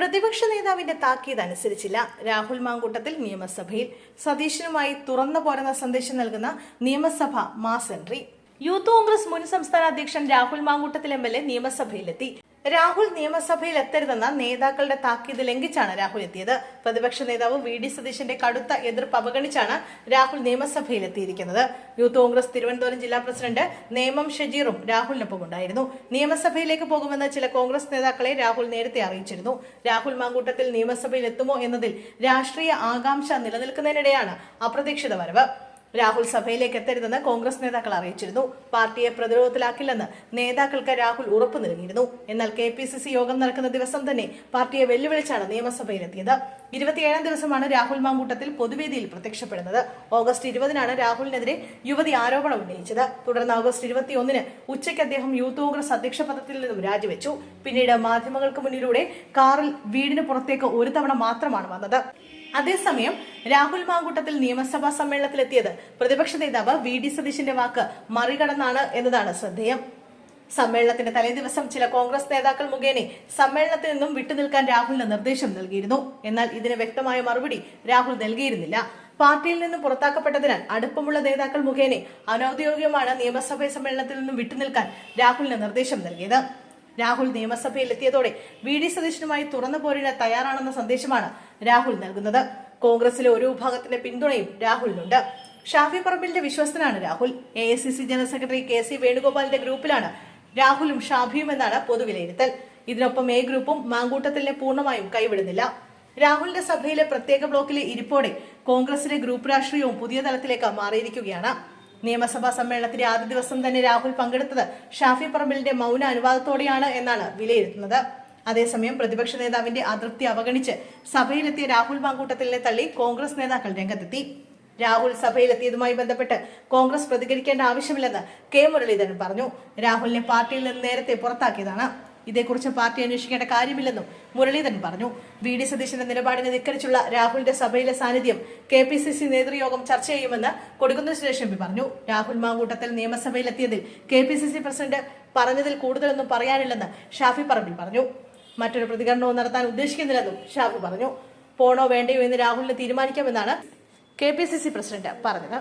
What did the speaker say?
പ്രതിപക്ഷ നേതാവിന്റെ താക്കീത് അനുസരിച്ചില്ല. രാഹുൽ മാങ്കൂട്ടത്തിൽ നിയമസഭയിൽ സതീശനുമായി തുറന്നു പോരുന്ന സന്ദേശം നൽകുന്ന നിയമസഭ മാസ് എൻട്രി. യൂത്ത് കോൺഗ്രസ് മുൻ സംസ്ഥാന അധ്യക്ഷൻ Rahul Mankoottathil M L A നിയമസഭയിലെത്തി. Rahul നിയമസഭയിൽ എത്തരുതെന്ന നേതാക്കളുടെ താക്കീത് ലംഘിച്ചാണ് രാഹുൽ എത്തിയത്. പ്രതിപക്ഷ നേതാവ് വി ഡി സതീശന്റെ കടുത്ത എതിർപ്പ് അവഗണിച്ചാണ് രാഹുൽ നിയമസഭയിൽ എത്തിയിരിക്കുന്നത്. യൂത്ത് കോൺഗ്രസ് തിരുവനന്തപുരം ജില്ലാ പ്രസിഡന്റ് നേമം ഷജീറും രാഹുലിനൊപ്പം ഉണ്ടായിരുന്നു നിയമസഭയിലേക്ക് പോകുമെന്ന് ചില കോൺഗ്രസ് നേതാക്കളെ രാഹുൽ നേരത്തെ അറിയിച്ചിരുന്നു. രാഹുൽ മാങ്കൂട്ടത്തിൽ നിയമസഭയിൽ എത്തുമോ എന്നതിൽ രാഷ്ട്രീയ ആകാംക്ഷ നിലനിൽക്കുന്നതിനിടെയാണ് അപ്രതീക്ഷിത വരവ്. രാഹുൽ സഭയിലേക്ക് എത്തരുതെന്ന് കോൺഗ്രസ് നേതാക്കൾ അറിയിച്ചിരുന്നു. പാർട്ടിയെ പ്രതിരോധത്തിലാക്കില്ലെന്ന് നേതാക്കൾക്ക് രാഹുൽ ഉറപ്പു നൽകിയിരുന്നു. എന്നാൽ കെ പി സി സി യോഗം നടക്കുന്ന ദിവസം തന്നെ പാർട്ടിയെ വെല്ലുവിളിച്ചാണ് നിയമസഭയിലെത്തിയത്. ഇരുപത്തിയേഴാം ദിവസമാണ് രാഹുൽ മാങ്കൂട്ടത്തിൽ പൊതുവേദിയിൽ പ്രത്യക്ഷപ്പെടുന്നത്. ഓഗസ്റ്റ് ഇരുപതിനാണ് രാഹുലിനെതിരെ യുവതി ആരോപണം ഉന്നയിച്ചത്. തുടർന്ന് ഓഗസ്റ്റ് ഇരുപത്തിയൊന്നിന് ഉച്ചയ്ക്ക് അദ്ദേഹം യൂത്ത് കോൺഗ്രസ് അധ്യക്ഷ പദത്തിൽ നിന്നും രാജിവെച്ചു. പിന്നീട് മാധ്യമങ്ങൾക്ക് മുന്നിലൂടെ കാറിൽ വീടിന് പുറത്തേക്ക് ഒരു തവണ മാത്രമാണ് വന്നത്. അതേസമയം രാഹുൽ മാങ്കൂട്ടത്തിൽ നിയമസഭാ സമ്മേളനത്തിലെത്തിയത് പ്രതിപക്ഷ നേതാവ് വി ഡി സതീശിന്റെ വാക്ക് മറികടന്നാണ് എന്നതാണ് ശ്രദ്ധേയം. സമ്മേളനത്തിന്റെ തലേദിവസം ചില കോൺഗ്രസ് നേതാക്കൾ മുഖേന സമ്മേളനത്തിൽ നിന്നും വിട്ടുനിൽക്കാൻ രാഹുലിന് നിർദ്ദേശം നൽകിയിരുന്നു. എന്നാൽ ഇതിന് വ്യക്തമായ മറുപടി രാഹുൽ നൽകിയിരുന്നില്ല. പാർട്ടിയിൽ നിന്നും പുറത്താക്കപ്പെട്ടതിനാൽ അടുപ്പമുള്ള നേതാക്കൾ മുഖേന അനൌദ്യോഗികമാണ് നിയമസഭാ സമ്മേളനത്തിൽ നിന്നും വിട്ടുനിൽക്കാൻ രാഹുലിന് നിർദ്ദേശം നൽകിയത്. രാഹുൽ നിയമസഭയിൽ എത്തിയതോടെ വി ഡി സതീശനുമായി തുറന്നു പോരിന് തയ്യാറാണെന്ന സന്ദേശമാണ് രാഹുൽ നൽകുന്നത്. കോൺഗ്രസിലെ ഒരു വിഭാഗത്തിന്റെ പിന്തുണയും രാഹുലിനുണ്ട്. ഷാഫി പറമ്പിലിന്റെ വിശ്വസ്തനാണ് Rahul. A I C C general secretary K C വേണുഗോപാലിന്റെ ഗ്രൂപ്പിലാണ് രാഹുലും ഷാഫിയും എന്നാണ് പൊതുവിലയിരുത്തൽ. ഇതിനൊപ്പം എ ഗ്രൂപ്പും മാങ്കൂട്ടത്തിലിനെ പൂർണമായും കൈവിടുന്നില്ല. രാഹുലിന്റെ സഭയിലെ പ്രത്യേക ബ്ലോക്കിലെ ഇരിപ്പോടെ കോൺഗ്രസിലെ ഗ്രൂപ്പ് രാഷ്ട്രീയവും പുതിയ തലത്തിലേക്ക് മാറിയിരിക്കുകയാണ്. നിയമസഭാ സമ്മേളനത്തിന്റെ ആദ്യ ദിവസം തന്നെ രാഹുൽ പങ്കെടുത്തത് ഷാഫി പറമ്പിലിന്റെ മൗന അനുവാദത്തോടെയാണ് എന്നാണ് വിലയിരുത്തുന്നത്. അതേസമയം പ്രതിപക്ഷ നേതാവിന്റെ അതൃപ്തി അവഗണിച്ച് സഭയിലെത്തിയ രാഹുൽ മാങ്കൂട്ടത്തിലിനെ തള്ളി കോൺഗ്രസ് നേതാക്കൾ രംഗത്തെത്തി. രാഹുൽ സഭയിലെത്തിയതുമായി ബന്ധപ്പെട്ട് കോൺഗ്രസ് പ്രതികരിക്കേണ്ട ആവശ്യമില്ലെന്ന് കെ മുരളീധരൻ പറഞ്ഞു. രാഹുലിനെ പാർട്ടിയിൽ നിന്ന് നേരത്തെ പുറത്താക്കിയതാണ്. ഇതേക്കുറിച്ച് പാർട്ടി അന്വേഷിക്കേണ്ട കാര്യമില്ലെന്നും മുരളീധരൻ പറഞ്ഞു. വി ഡി സതീശന്റെ നിലപാടിനെ ധിക്കരിച്ചുള്ള രാഹുലിന്റെ സഭയിലെ സാന്നിധ്യം കെ പി സി സി നേതൃയോഗം ചർച്ച ചെയ്യുമെന്ന് കൊടുക്കുന്ന സുരേഷ് എം പി പറഞ്ഞു. Rahul Mankoottathil നിയമസഭയിലെത്തിയതിൽ K P C C president പറഞ്ഞതിൽ കൂടുതലൊന്നും പറയാനില്ലെന്ന് ഷാഫി പറമ്പിൽ പറഞ്ഞു. മറ്റൊരു പ്രതികരണവും നടത്താൻ ഉദ്ദേശിക്കുന്നില്ലെന്നും ഷാഫി പറഞ്ഞു. പോണോ വേണ്ടയോ എന്ന് രാഹുലിന് തീരുമാനിക്കാമെന്നാണ് K P C C president പറഞ്ഞത്.